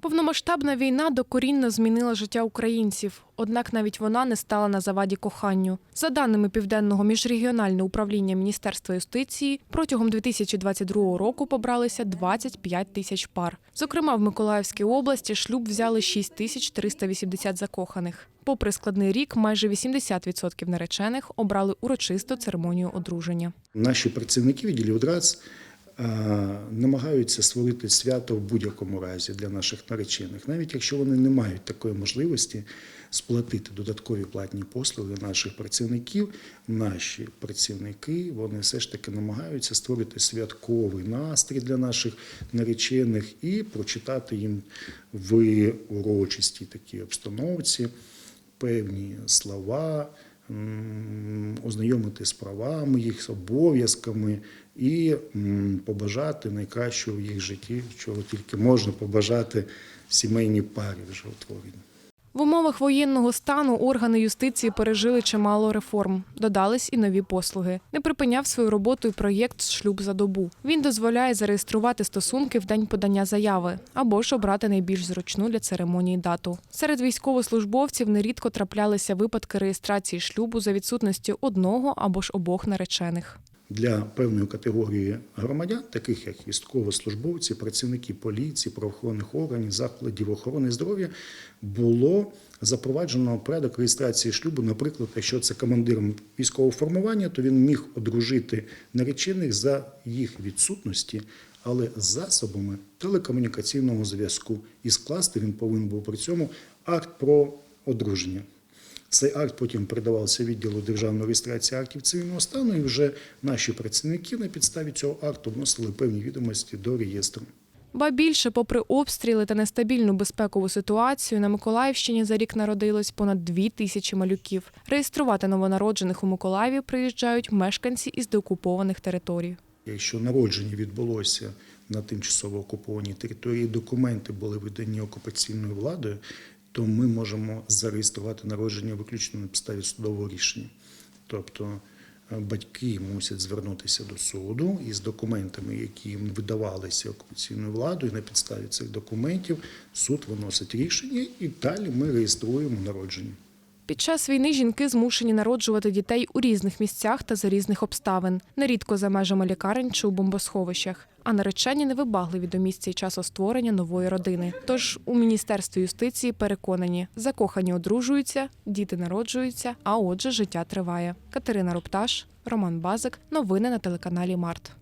Повномасштабна війна докорінно змінила життя українців, однак навіть вона не стала на заваді коханню. За даними Південного міжрегіонального управління Міністерства юстиції, протягом 2022 року побралися 25 тисяч пар. Зокрема, в Миколаївській області шлюб взяли 6 тисяч 380 закоханих. Попри складний рік, майже 80% наречених обрали урочисту церемонію одруження. Наші працівники відділів ДРАЦ намагаються створити свято в будь-якому разі для наших наречених, навіть якщо вони не мають такої можливості сплатити додаткові платні послуги наших працівників. Наші працівники вони все ж таки намагаються створити святковий настрій для наших наречених і прочитати їм в урочистій такій обстановці певні слова, ознайомити з правами їх, з обов'язками і побажати найкращого в їх житті, чого тільки можна побажати сімейній парі вже утвореній. В умовах воєнного стану органи юстиції пережили чимало реформ. Додались і нові послуги. Не припиняв свою роботу і проєкт Шлюб за добу. Він дозволяє зареєструвати стосунки в день подання заяви або ж обрати найбільш зручну для церемонії дату. Серед військовослужбовців нерідко траплялися випадки реєстрації шлюбу за відсутності одного або ж обох наречених. Для певної категорії громадян, таких як військовослужбовці, працівники поліції, правоохоронних органів, закладів охорони здоров'я, було запроваджено порядок реєстрації шлюбу. Наприклад, якщо це командир військового формування, то він міг одружити наречених за їх відсутності, але засобами телекомунікаційного зв'язку. І скласти він повинен був при цьому акт про одруження. Цей акт потім передавався відділу державної реєстрації актів цивільного стану, і вже наші працівники на підставі цього акту вносили певні відомості до реєстру. Ба більше, попри обстріли та нестабільну безпекову ситуацію, на Миколаївщині за рік народилось понад дві тисячі малюків. Реєструвати новонароджених у Миколаєві приїжджають мешканці із деокупованих територій. Якщо народження відбулося на тимчасово окупованій території, документи були видані окупаційною владою, то ми можемо зареєструвати народження виключно на підставі судового рішення. Тобто е, батьки мусять звернутися до суду із документами, які їм видавалися окупаційною владою. І на підставі цих документів суд виносить рішення, і далі ми реєструємо народження. Під час війни жінки змушені народжувати дітей у різних місцях та за різних обставин, нерідко за межами лікарень чи у бомбосховищах. А наречені невибагливі до місця і часу створення нової родини. Тож у міністерстві юстиції переконані, закохані одружуються, діти народжуються, а отже, життя триває. Катерина Рупташ, Роман Базик. Новини на телеканалі Март.